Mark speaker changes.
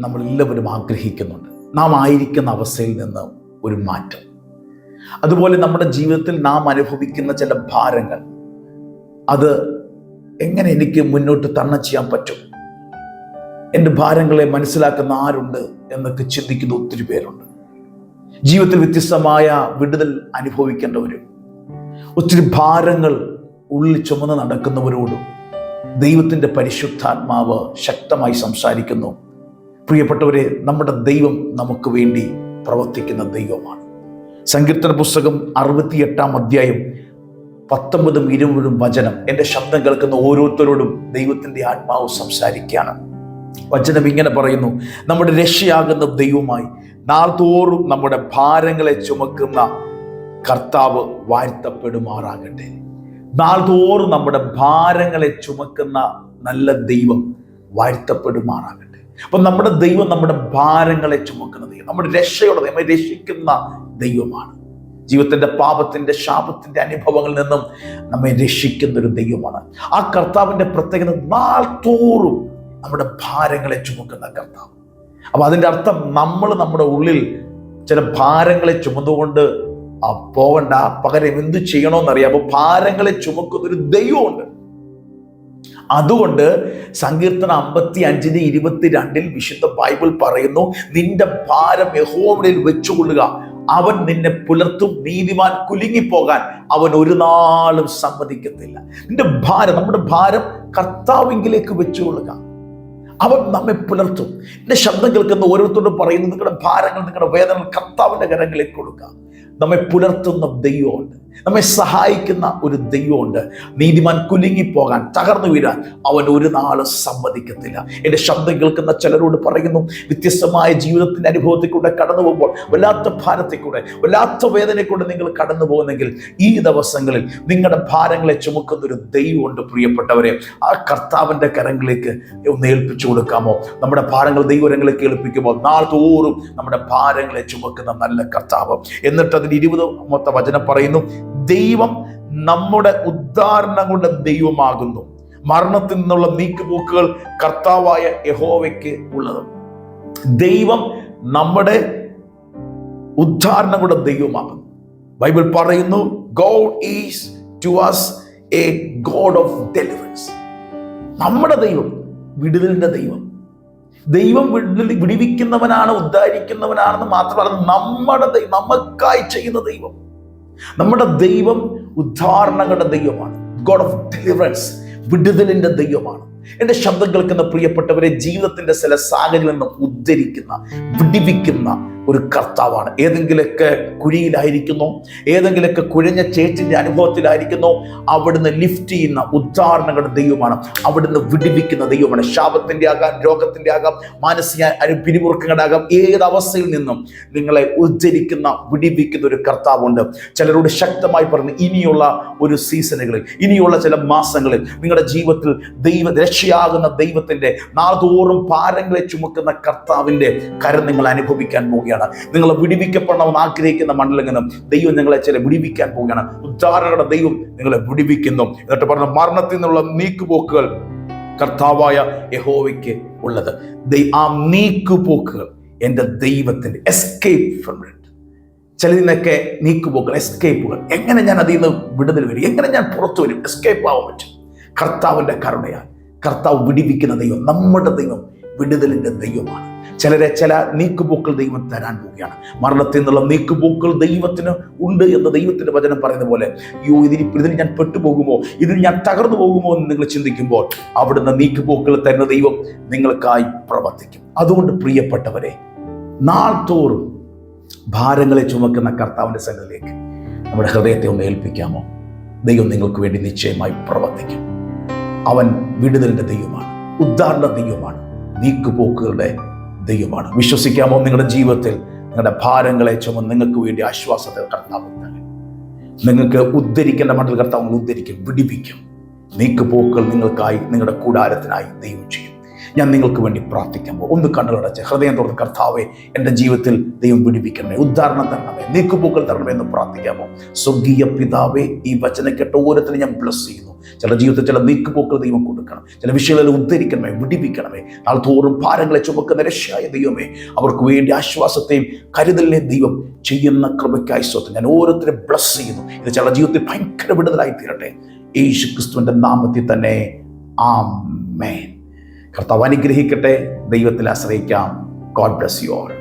Speaker 1: നമ്മളെല്ലാവരും ആഗ്രഹിക്കുന്നുണ്ട്. നാം ആയിരിക്കുന്ന അവസ്ഥയിൽ നിന്ന് ഒരു മാറ്റം. അതുപോലെ നമ്മുടെ ജീവിതത്തിൽ നാം അനുഭവിക്കുന്ന ചില ഭാരങ്ങൾ അത് എങ്ങനെ എനിക്ക് മുന്നോട്ട് തരണം ചെയ്യാൻ പറ്റും? എന്റെ ഭാരങ്ങളെ മനസ്സിലാക്കുന്ന ആരുണ്ട് എന്നൊക്കെ ചിന്തിക്കുന്ന ഒത്തിരി പേരുണ്ട്. ജീവിതത്തിൽ വ്യത്യസ്തമായ വിടുതൽ അനുഭവിക്കേണ്ടവരും ഒത്തിരി ഭാരങ്ങൾ ഉള്ളിൽ ചുമന്ന് നടക്കുന്നവരോടും ദൈവത്തിന്റെ പരിശുദ്ധാത്മാവ് ശക്തമായി സംസാരിക്കുന്നു. പ്രിയപ്പെട്ടവരെ നമ്മുടെ ദൈവം നമുക്ക് വേണ്ടി പ്രവർത്തിക്കുന്ന ദൈവമാണ്. സങ്കീർത്തന പുസ്തകം അറുപത്തിയെട്ടാം അധ്യായം പത്തൊമ്പതും ഇരുപതും വചനം. എന്റെ ശബ്ദം കേൾക്കുന്ന ഓരോരുത്തരോടും ദൈവത്തിന്റെ ആത്മാവ് സംസാരിക്കുകയാണ്. വചനം ഇങ്ങനെ പറയുന്നു നമ്മുടെ രക്ഷയാകുന്ന ദൈവമായി നാൾതോറും നമ്മുടെ ഭാരങ്ങളെ ചുമക്കുന്ന കർത്താവ് വാഴ്ത്തപ്പെടുമാറാകട്ടെ. നാൾതോറും നമ്മുടെ ഭാരങ്ങളെ ചുമക്കുന്ന നല്ല ദൈവം വാഴ്ത്തപ്പെടുമാറാകട്ടെ. അപ്പൊ നമ്മുടെ ദൈവം നമ്മുടെ ഭാരങ്ങളെ ചുമക്കുന്ന ദൈവം നമ്മുടെ രക്ഷയുടെ ദൈവം രക്ഷിക്കുന്ന ദൈവമാണ്. ജീവിതത്തിന്റെ പാപത്തിന്റെ ശാപത്തിന്റെ അനുഭവങ്ങളിൽ നിന്നും നമ്മെ രക്ഷിക്കുന്ന ഒരു ദൈവമാണ്. ആ കർത്താവിന്റെ പ്രത്യേകത നാൾ തോറും നമ്മുടെ ഭാരങ്ങളെ ചുമക്കുന്ന കർത്താവ്. അപ്പം അതിന്റെ അർത്ഥം നമ്മൾ നമ്മുടെ ഉള്ളിൽ ചില ഭാരങ്ങളെ ചുമന്നുകൊണ്ട് പോകണ്ട പകരം എന്ത് ചെയ്യണമെന്നറിയാം അപ്പോൾ ഭാരങ്ങളെ ചുമക്കുന്ന ഒരു ദൈവമുണ്ട്. അതുകൊണ്ട് സങ്കീർത്തന അമ്പത്തി അഞ്ചിന് ഇരുപത്തിരണ്ടിൽ വിശുദ്ധ ബൈബിൾ പറയുന്നു നിന്റെ ഭാരം യഹോവനിൽ വെച്ചുകൊള്ളുക. അവൻ നിന്നെ പുലർത്തും നീതിമാൻ കുലുങ്ങിപ്പോകാൻ അവൻ ഒരു നാളും സമ്മതിക്കത്തില്ല. നിന്റെ ഭാരം നമ്മുടെ ഭാരം കർത്താവിങ്കിലേക്ക് വെച്ചുകൊള്ളുക. അവൻ നമ്മെ പുലർത്തും. എന്റെ ശബ്ദം കേൾക്കുന്ന ഓരോരുത്തരോടും പറയുന്നു നിങ്ങളുടെ ഭാരങ്ങൾ നിങ്ങളുടെ വേദനകൾ കർത്താവിന്റെ കരങ്ങളിലേക്ക് കൊടുക്കുക. നമ്മെ പുലർത്തുന്ന ദൈവമുണ്ട്. നമ്മെ സഹായിക്കുന്ന ഒരു ദൈവമുണ്ട്. നീതിമാൻ കുലുങ്ങിപ്പോകാൻ തകർന്നു വീഴാൻ അവൻ ഒരു നാളും സമ്മതിക്കത്തില്ല. എന്റെ ശബ്ദം കേൾക്കുന്ന ചിലരോട് പറയുന്നു വ്യത്യസ്തമായ ജീവിതത്തിന്റെ അനുഭവത്തിൽ കൂടെ കടന്നു പോകുമ്പോൾ വല്ലാത്ത ഭാരത്തിൽ കൂടെ വല്ലാത്ത വേദനയെ കൂടെ നിങ്ങൾ കടന്നു പോകുന്നെങ്കിൽ ഈ ദിവസങ്ങളിൽ നിങ്ങളുടെ ഭാരങ്ങളെ ചുമക്കുന്ന ഒരു ദൈവമുണ്ട് പ്രിയപ്പെട്ടവരെ. ആ കർത്താവിന്റെ കരങ്ങളിലേക്ക് ഒന്ന് ഏൽപ്പിച്ചു കൊടുക്കാമോ? നമ്മുടെ ഭാരങ്ങൾ ദൈവരങ്ങളിലേക്ക് ഏൽപ്പിക്കുമ്പോൾ നാൾ തോറും നമ്മുടെ ഭാരങ്ങളെ ചുമക്കുന്ന നല്ല കർത്താവ്. എന്നിട്ട് അതിന് മൊത്ത വചനം പറയുന്നു ദൈവം നമ്മുടെ ഉദ്ധാരണങ്ങളുടെ ദൈവമാകുന്നു. മരണത്തിൽ നിന്നുള്ള നീക്കുപോക്കുകൾ കർത്താവായ യഹോവയ്ക്ക് ഉള്ളത്. ദൈവം നമ്മുടെ ഉദ്ധാരണങ്ങളുടെ ദൈവമാകുന്നു. ബൈബിൾ പറയുന്നു God is to us a God of deliverance നമ്മുടെ ദൈവം വിടുതലിന്റെ ദൈവം. ദൈവം വിടിവിക്കുന്നവനാണ് ഉദ്ധാരിക്കുന്നവനാണെന്ന് മാത്രമല്ല നമ്മുടെ ദൈവം നമുക്കായി ചെയ്യുന്ന ദൈവം. നമ്മുടെ ദൈവം ഉദ്ധാരണങ്ങളുടെ ദൈവമാണ്. ഗോഡ് ഓഫ് ഡെലിവറൻസ് വിടുതലിന്റെ ദൈവമാണ്. എന്റെ ശബ്ദം കേൾക്കുന്ന പ്രിയപ്പെട്ടവരെ ജീവിതത്തിന്റെ ചില സാഹചര്യങ്ങളിൽ നിന്നും ഉദ്ധരിക്കുന്ന വിടിവിക്കുന്ന ഒരു കർത്താവാണ്. ഏതെങ്കിലുമൊക്കെ കുഴിയിലായിരിക്കുന്നു ഏതെങ്കിലുമൊക്കെ കുഴഞ്ഞ ചേച്ചിന്റെ അനുഭവത്തിലായിരിക്കുന്നു അവിടുന്ന് ലിഫ്റ്റ് ചെയ്യുന്ന ഉദ്ധാരണങ്ങളുടെ ദൈവമാണ്. അവിടുന്ന് വിടിവിക്കുന്ന ദൈവമാണ്. ശാപത്തിന്റെ ആകാം രോഗത്തിന്റെ ആകാം മാനസിക പിരിമുറുക്കങ്ങളുടെ ആകാം ഏത് അവസ്ഥയിൽ നിന്നും നിങ്ങളെ ഉദ്ധരിക്കുന്ന വിടിവിക്കുന്ന ഒരു കർത്താവുണ്ട്. ചിലരോട് ശക്തമായി പറഞ്ഞു ഇനിയുള്ള ഒരു സീസണുകളിൽ ഇനിയുള്ള ചില മാസങ്ങളിൽ നിങ്ങളുടെ ജീവിതത്തിൽ ദൈവ രക്ഷയാകുന്ന ദൈവത്തിന്റെ നാളോറും ഭാരങ്ങളെ ചുമക്കുന്ന കർത്താവിന്റെ കരം നിങ്ങൾ അനുഭവിക്കാൻ പോവുകയാണ്. നിങ്ങൾ വിടിവിക്കപ്പെടണമെന്ന് ആഗ്രഹിക്കുന്ന മണ്ഡലങ്ങനും ദൈവം നിങ്ങളെ ചില വിടിവിക്കാൻ പോവുകയാണ്. ഉദ്ധാരണയുടെ ദൈവം നിങ്ങളെ വിടിവിക്കുന്നു. എന്നിട്ട് പറഞ്ഞ മരണത്തിൽ നിന്നുള്ള നീക്കുപോക്കുകൾ കർത്താവായ യഹോവയ്ക്ക് ഉള്ളത്. ആ നീക്കുപോക്കുകൾ എന്റെ ദൈവത്തിന്റെ എസ്കേപ്പ് ഫ്രം നിന്നൊക്കെ നീക്കുപോക്കുകൾ എസ്കേപ്പുകൾ എങ്ങനെ ഞാൻ അതിൽ നിന്ന് വിടുതൽ വരും? എങ്ങനെ ഞാൻ പുറത്തു വരും? എസ്കേപ്പ് ആവാൻ പറ്റും. കർത്താവിന്റെ കരുണയാണ് കർത്താവ് വിടിവിക്കുന്ന ദൈവം നമ്മുടെ ദൈവം വിടുതലിന്റെ ദൈവമാണ്. ചിലരെ ചില നീക്കുപോക്കൾ ദൈവം തരാൻ പോവുകയാണ്. മരണത്തിൽ നിന്നുള്ള നീക്കുപോക്കൾ ദൈവത്തിന് ഉണ്ട് എന്ന് ദൈവത്തിന്റെ വചനം പറയുന്ന പോലെ യോ ഇതിന് ഇതിന് ഞാൻ പെട്ടുപോകുമോ? ഇതിന് ഞാൻ തകർന്നു പോകുമോ? എന്ന് നിങ്ങൾ ചിന്തിക്കുമ്പോൾ അവിടുന്ന് നീക്കുപോക്കൾ തരുന്ന ദൈവം നിങ്ങൾക്കായി പ്രവർത്തിക്കും. അതുകൊണ്ട് പ്രിയപ്പെട്ടവരെ നാൾ തോറും ഭാരങ്ങളെ ചുമക്കുന്ന കർത്താവിന്റെ സന്നിധിയിലേക്ക് നമ്മുടെ ഹൃദയത്തെ ഒന്ന് ഏൽപ്പിക്കാമോ? ദൈവം നിങ്ങൾക്ക് വേണ്ടി നിശ്ചയമായി പ്രവർത്തിക്കും. അവൻ വിടുതലിന്റെ ദൈവമാണ് ഉദ്ധാരണ ദൈവമാണ് നീക്കുപോക്കുകളുടെ ദൈവമാണ്. വിശ്വസിക്കാമോ നിങ്ങളുടെ ജീവിതത്തിൽ? നിങ്ങളുടെ ഭാരങ്ങളെ ചുമന്ന് നിങ്ങൾക്ക് വേണ്ടി ആശ്വാസത്തെ കർത്താവ് നിങ്ങൾക്ക് ഉദ്ധരിക്കേണ്ട മണ്ഡൽ കർത്താവ് ഉദ്ധരിക്കും വിടിപ്പിക്കും നീക്കുപോക്കുകൾ നിങ്ങൾക്കായി നിങ്ങളുടെ കൂടാരത്തിനായി ദൈവം ചെയ്യും ഞാൻ നിങ്ങൾക്ക് വേണ്ടി പ്രാർത്ഥിക്കുമ്പോൾ ഒന്ന് കണ്ണുകളടച്ച് ഹൃദയം തുറന്ന് കർത്താവെ എന്റെ ജീവിതത്തിൽ ദൈവം പിടിപ്പിക്കണമേ ഉദ്ധാരണം തരണമേ നീക്കുപൂക്കൾ തരണമേ എന്ന് പ്രാർത്ഥിക്കാമോ സ്വർഗീയ പിതാവേ ഈ വചന കേട്ട ഓരോരുത്തരും ഞാൻ ബ്ലസ് ചെയ്യുന്നു. ചില ജീവിതത്തിൽ ചില നീക്കുപോക്കൾ ദൈവം കൊടുക്കണം. ചില വിഷയങ്ങളിൽ ഉദ്ധരിക്കണമേ വിടിപ്പിക്കണമേ ആൾ തോറും ഭാരങ്ങളെ ചുമക്കുന്ന രക്ഷയായ ദൈവമേ അവർക്ക് വേണ്ടി ആശ്വാസത്തെയും കരുതലിനെ ദൈവം ചെയ്യുന്ന കൃപയ്ക്കായി സ്വത്ത് ഞാൻ ഓരോരുത്തരെ ബ്ലസ് ചെയ്യുന്നു. ഇത് ചില ജീവിതത്തിൽ ഭയങ്കര വിടുതലായി തീരട്ടെ. യേശു ക്രിസ്തുവിന്റെ നാമത്തിൽ തന്നെ ആ മേൻ കർത്താവ് അനുഗ്രഹിക്കട്ടെ. ദൈവത്തിൽ ആശ്രയിക്കാം. God bless you all